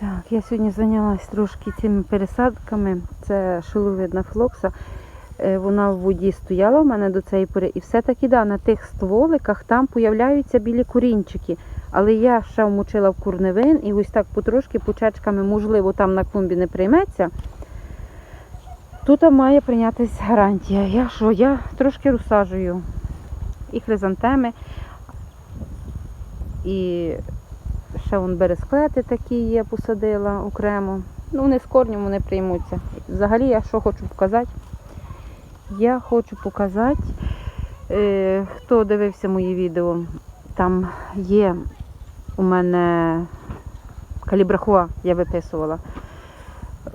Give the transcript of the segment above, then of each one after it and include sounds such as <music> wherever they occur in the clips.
Так, я сьогодні зайнялась трошки цими пересадками. Це шиловидна флокса. Е, Вона в воді стояла у мене до цієї пори. І все-таки да, на тих стволиках там появляються білі корінчики. Але я ще вмочила в курневин і ось так потрошки пучечками, можливо, там на клумбі не прийметься. Тут має прийнятися гарантія. Я що? Я трошки розсаджую і хризантеми, і ще вон бересклети такі є, посадила окремо. Ну, вони з корнем вони приймуться. Взагалі, я що хочу показати? Я хочу показати, е, хто дивився мої відео, там є у мене калібрахуа, я виписувала,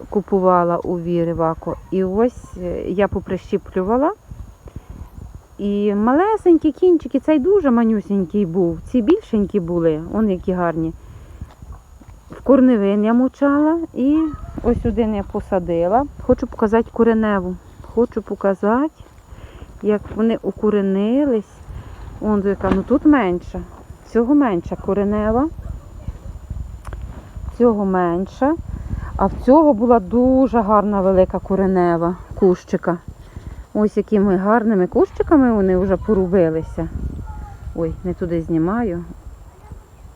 купувала у Віри Вако. І ось е, я поприщіплювала. І малесенькі кінчики, цей дуже манюсенький був. Ці більшенькі були, вони які гарні. Корневин я мочала і ось один я посадила. Хочу показати кореневу. Хочу показати, як вони укоренились. Вон яка, ну тут менша. Цього менша коренева. Цього менша. А в цього була дуже гарна велика коренева кущика. Ось якими гарними кущиками вони вже порубилися. Ой, не туди знімаю.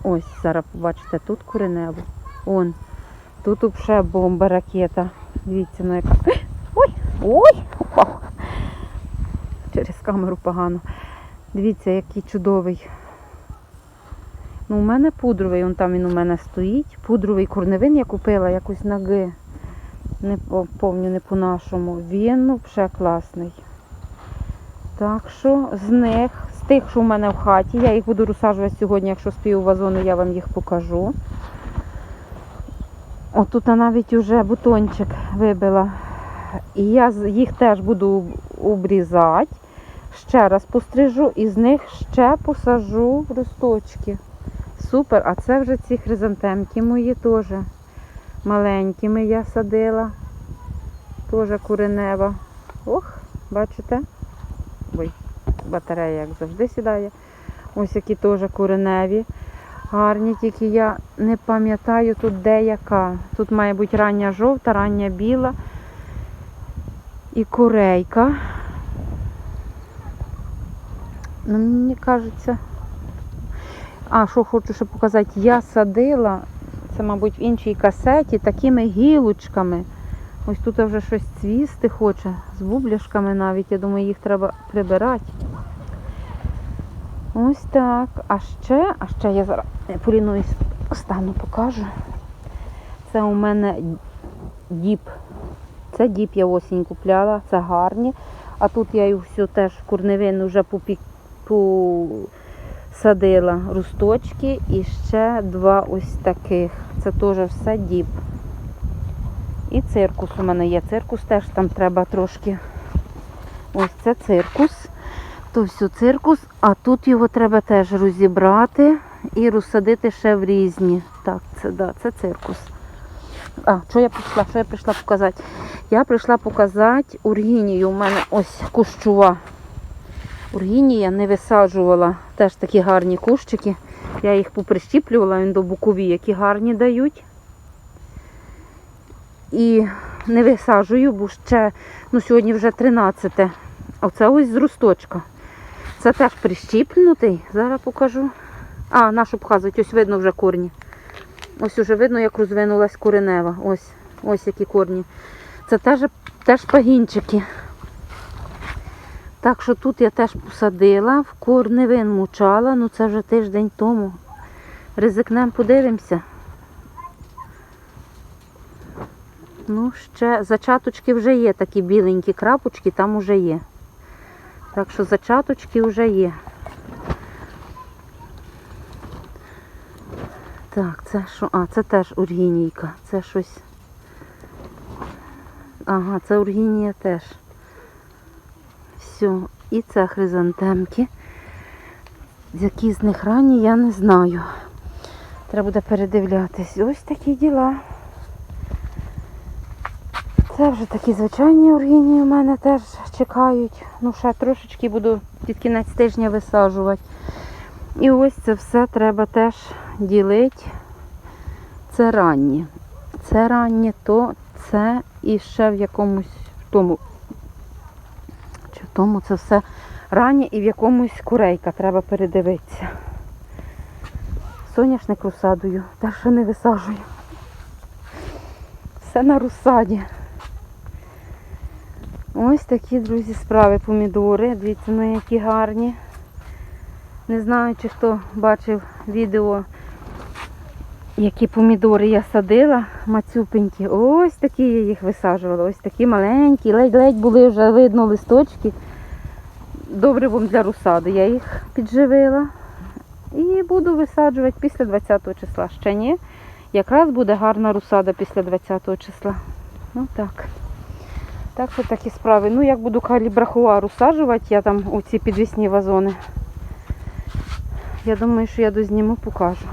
Ось, зараз побачите, тут коренево. Он. Тут взагалі бомба ракета. Дивіться, ну яка. <laughs> Ой! Ой! Упав. Через камеру погано. Дивіться, який чудовий. Ну, у мене пудровий, он там він у мене стоїть. Пудровий корневин я купила якось на Г. Не по- помню, не по-нашому. Він ну, вже класний. Так що з них, з тих, що в мене в хаті, я їх буду розсаджувати сьогодні, якщо спію вазони, я вам їх покажу. Отут навіть уже бутончик вибила. І я їх теж буду обрізати. Ще раз пострижу і з них ще посажу в росточки. Супер, а це вже ці хризантемки мої теж. Маленькими я садила. Теж куренева. Ох, бачите? Ой, батарея, як завжди, сідає. Ось які теж куреневі. Гарні, тільки я не пам'ятаю тут де яка. Тут має бути рання жовта, рання біла і курейка. Ну, мені кажеться. А, що хочу ще показати, я садила, це, мабуть, в іншій касеті, такими гілочками. Ось тут вже щось цвісти хоче, з бубляшками навіть. Я думаю, їх треба прибирати. Ось так. А ще, а ще я зараз не полінуюсь, стану покажу. Це у мене діп. Це діп я осінь купляла, це гарні. А тут я їх все теж в курневину вже посадила росточки і ще два ось таких. Це теж все діп. І циркус у мене є. Циркус теж там треба трошки. Ось це циркус. То все циркус, а тут його треба теж розібрати і розсадити ще в різні. Так, це да, це циркус. А, що я прийшла? Що я прийшла показати? Я прийшла показати ургінію. У мене ось кущова. Ургінія не висаджувала. Теж такі гарні кущики. Я їх поприщіплювала, він до бокові, які гарні дають. І не висаджую, бо ще ну, сьогодні вже 13. Оце ось з росточка. Це теж прищіпнутий. Зараз покажу. А, нашу показують, ось видно вже корні. Ось уже видно, як розвинулась коренева. Ось, ось які корні. Це теж, теж пагінчики. Так що тут я теж посадила, в корневин мучала, ну це вже тиждень тому. Ризикнем подивимося. Ну, ще зачаточки вже є, такі біленькі крапочки, там вже є. Так що зачаточки вже є. Так, це що? А, це теж ургінійка. Це щось. Ага, це ургінія теж. Все. І це хризантемки. Які з них ранні, я не знаю. Треба буде передивлятись. Ось такі діла. Це вже такі звичайні оргінії у мене теж чекають. Ну, ще трошечки буду під кінець тижня висаджувати. І ось це все треба теж ділити. Це ранні. це раннє, то це і ще в якомусь тому. Чи в тому це все раннє і в якомусь курейка треба передивитися. Соняшник розсадою, та що не висаджую. Все на розсаді. Ось такі, друзі, справи помідори. Дивіться, ну які гарні. Не знаю, чи хто бачив відео, які помідори я садила, мацюпенькі. Ось такі я їх висаджувала. Ось такі маленькі, ледь-ледь були вже видно листочки. Добривом для розсади. Я їх підживила. І буду висаджувати після 20 числа. Ще ні. Якраз буде гарна розсада після 20 числа. Ну так. Так що такі справи. Ну, як буду калібрахуа розсаджувати, я там у ці підвісні вазони. Я думаю, що я дозніму, покажу.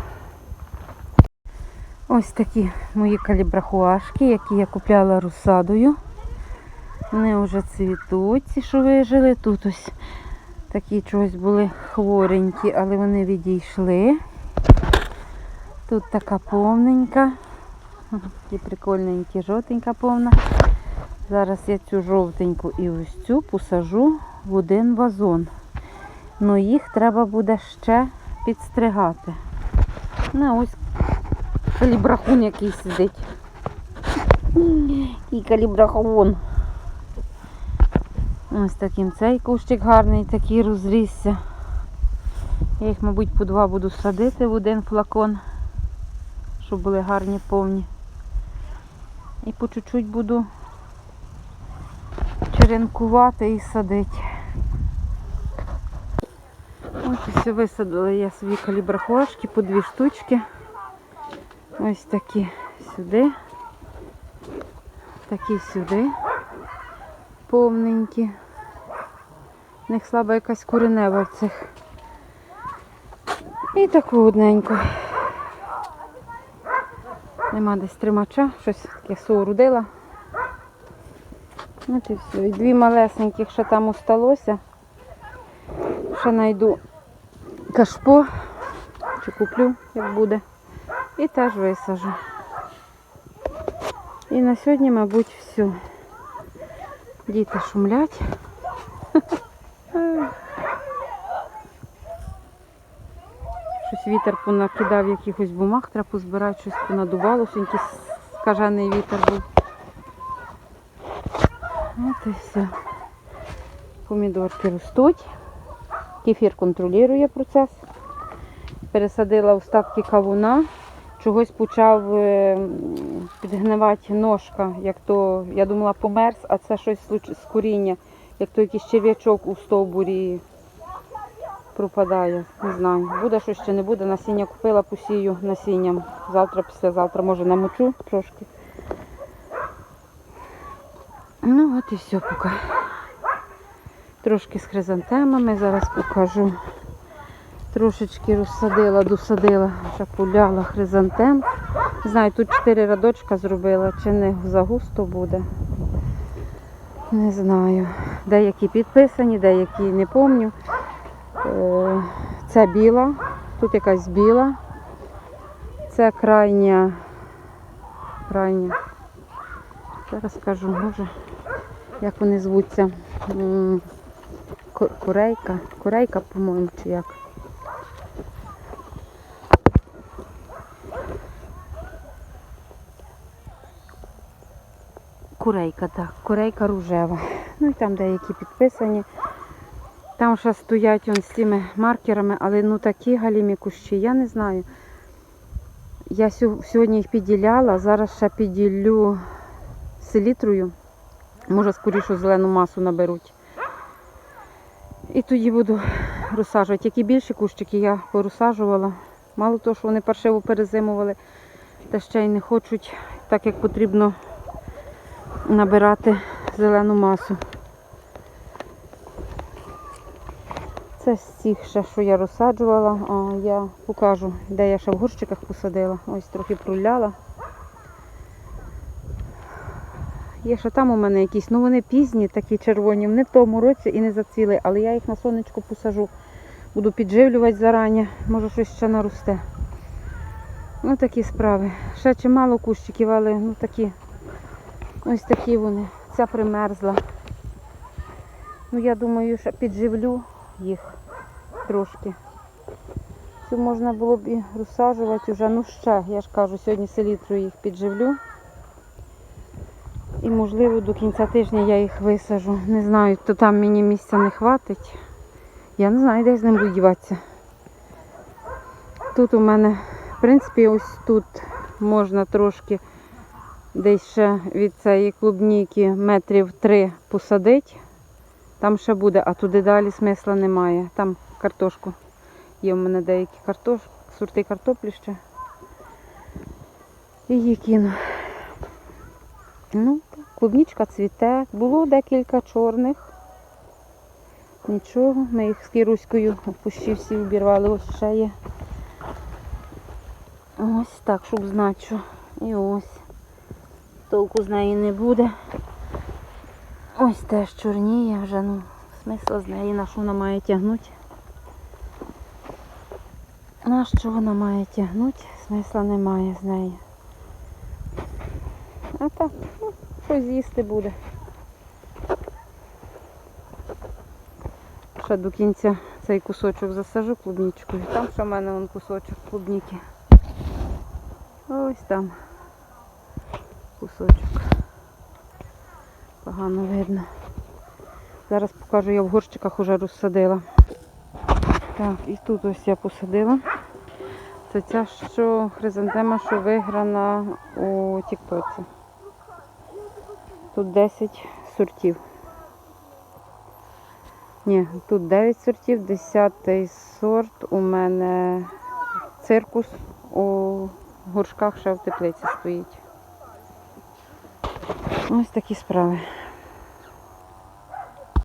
Ось такі мої калібрахуашки, які я купляла розсадою. Вони вже цвітуть, ці, що вижили. Тут ось такі чогось були хворенькі, але вони відійшли. Тут така повненька. Такі прикольненькі, жовтенька повна. Зараз я цю жовтеньку і ось цю посажу в один вазон. Ну їх треба буде ще підстригати. Ну, ось калібрахун який сидить. І калібрахун. Ось таким цей кущик гарний, такий розрісся. Я їх, мабуть, по два буду садити в один флакон, щоб були гарні повні. І по чуть-чуть буду черенкувати і садити. Ось ось висадила я свої калібрахуашки по дві штучки. Ось такі сюди. Такі сюди. Повненькі. В них слаба якась коренева в цих. І таку одненьку. Нема десь тримача, щось таке соорудила. От і все. І дві малесеньких ще там осталося. Ще знайду кашпо, чи куплю, як буде. І теж висажу. І на сьогодні, мабуть, все. Діти шумлять. Щось вітер понакидав якихось бумаг, треба позбирати, щось понадувало, якийсь скажений вітер був. Все. Помідорки ростуть. Кефір контролює процес. Пересадила остатки кавуна. Чогось почав е, підгнивати ножка, як то, я думала, померз, а це щось з коріння, як то якийсь черв'ячок у стовбурі пропадає. Не знаю. Буде щось чи не буде. Насіння купила, посію насінням. Завтра, післязавтра, може, намочу трошки. Ну, от і все поки. Трошки з хризантемами, зараз покажу. Трошечки розсадила, досадила, шапуляла хризантем. Не знаю, тут чотири рядочка зробила, чи не загусто буде. Не знаю. Деякі підписані, деякі не. Е, Це біла, тут якась біла. Це крайня. Крайня. Зараз скажу, може, як вони звуться. Курейка. Курейка, по-моєму, чи як. Курейка, так, курейка рожева. Ну і там деякі підписані. Там ще стоять он з цими маркерами, але ну такі галімі кущі, я не знаю. Я сьогодні їх підділяла, зараз ще підділю селітрою. Може, скоріше зелену масу наберуть. І тоді буду розсаджувати. Які більші кущики я порозсаджувала. Мало того, що вони паршиво перезимували, та ще й не хочуть, так як потрібно набирати зелену масу. Це з цих ще, що я розсаджувала, а я покажу, де я ще в горщиках посадила. Ось трохи проляла. Є ще там у мене якісь, ну вони пізні, такі червоні, вони в тому році і не зацвіли, але я їх на сонечко посажу. Буду підживлювати зарані, може щось ще наросте. Ну такі справи. Ще чимало кущиків, але ну такі. Ось такі вони. Ця примерзла. Ну я думаю, що підживлю їх трошки. Цю можна було б і розсаджувати вже. Ну ще, я ж кажу, сьогодні селітру їх підживлю. І можливо до кінця тижня я їх висажу. Не знаю, то там мені місця не хватить. Я не знаю, де з ним буду діватися. Тут у мене, в принципі, ось тут можна трошки десь ще від цієї клубніки метрів три посадити. Там ще буде, а туди далі смисла немає. Там картошку. Є в мене деякі картош... сорти картоплі ще. І її кину. Ну, клубнічка цвіте. Було декілька чорних. Нічого, ми їх з кіруською в всі обірвали, ось ще є. Ось так, щоб що. І ось. Толку з неї не буде. Ось теж чорніє вже, ну, смисла з неї, на що вона має тягнути. На що вона має тягнути, смисла немає з неї. А так, щось з'їсти буде. Ще до кінця цей кусочок засажу клубничкою. Там ще в мене вон кусочок клубніки. Ось там кусочок. Погано видно. Зараз покажу, я в горщиках вже розсадила. Так, і тут ось я посадила. Це ця що хризантема, що виграна у Тіктоці. Тут 10 сортів. Ні, тут 9 сортів, 10 сорт у мене циркус у горшках ще в теплиці стоїть. Ось такі справи.